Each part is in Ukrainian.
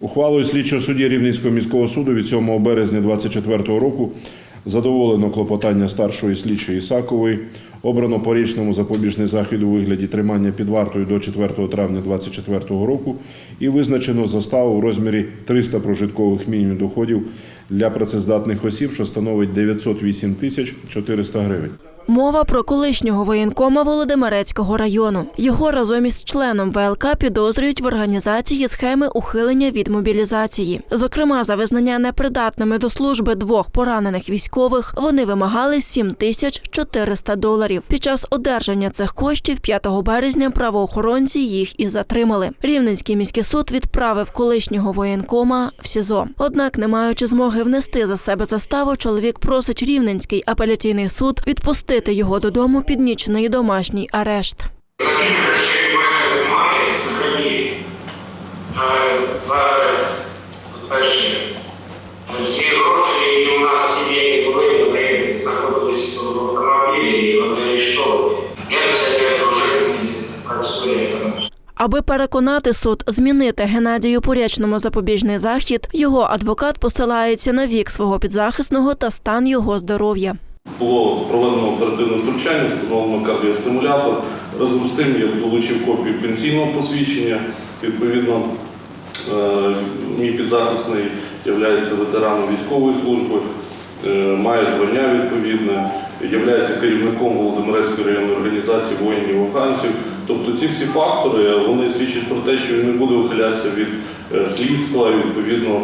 Ухвалою слідчого судді Рівненського міського суду від 7 березня 2024 року задоволено клопотання старшої слідчої Ісакової. Обрано по річному запобіжний захід у вигляді тримання під вартою до 4 травня 2024 року і визначено заставу в розмірі 300 прожиткових мінімумів доходів для працездатних осіб, що становить 908 тисяч 400 гривень. Мова про колишнього воєнкома Володимирецького району. Його разом із членом ВЛК підозрюють в організації схеми ухилення від мобілізації. Зокрема, за визнання непридатними до служби двох поранених військових вони вимагали 7 тисяч 400 доларів. Під час одержання цих коштів 5 березня правоохоронці їх і затримали. Рівненський міський суд відправив колишнього воєнкома в СІЗО. Однак, не маючи змоги внести за себе заставу, чоловік просить Рівненський апеляційний суд відпустити його додому під нічний домашній арешт. Всі гроші, у нас сім'ї були, в автомобілі. Аби переконати суд змінити Геннадію Порячному запобіжний захід, його адвокат посилається на вік свого підзахисного та стан його здоров'я. Було проведено оперативне втручання, встановлено кардіостимулятор. Разом з тим я долучив копію пенсійного посвідчення. Відповідно, е, мій підзахисний є ветераном військової служби, е, має звання відповідне, є керівником Володимирецької районної організації воїнів афганців. Тобто ці всі фактори вони свідчать про те, що він не буде ухилятися від е, слідства і відповідно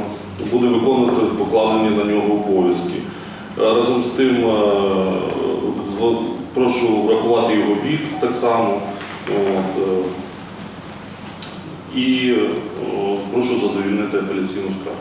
буде виконувати покладені на нього обов'язки. Разом з тим е, прошу врахувати його вік так само. От, е, і е, прошу задовільнити апеляційну справу.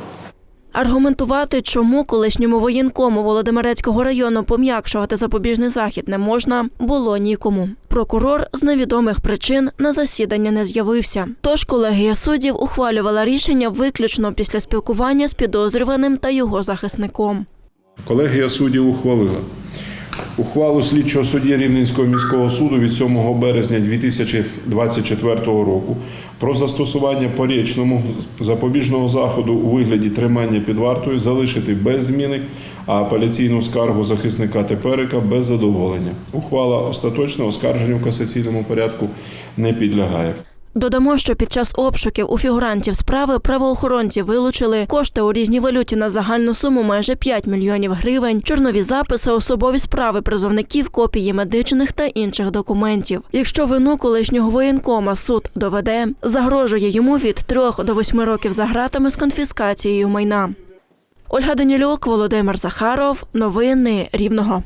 Аргументувати, чому колишньому воєнкому Володимирецького району пом'якшувати запобіжний захід не можна, було нікому. Прокурор з невідомих причин на засідання не з'явився. Тож колегія суддів ухвалювала рішення виключно після спілкування з підозрюваним та його захисником. Колегія суддів ухвалила. Ухвалу слідчого судді Рівненського міського суду від 7 березня 2024 року про застосування по річному запобіжного заходу у вигляді тримання під вартою залишити без зміни, а апеляційну скаргу захисника Теперика без задоволення. Ухвала остаточно оскарженню в касаційному порядку не підлягає. Додамо, що під час обшуків у фігурантів справи правоохоронці вилучили кошти у різній валюті на загальну суму майже 5 мільйонів гривень, чорнові записи, особові справи призовників, копії медичних та інших документів. Якщо вину колишнього воєнкома суд доведе, загрожує йому від 3 до 8 років за ґратами з конфіскацією майна. Ольга Данілюк, Володимир Захаров. Новини Рівного.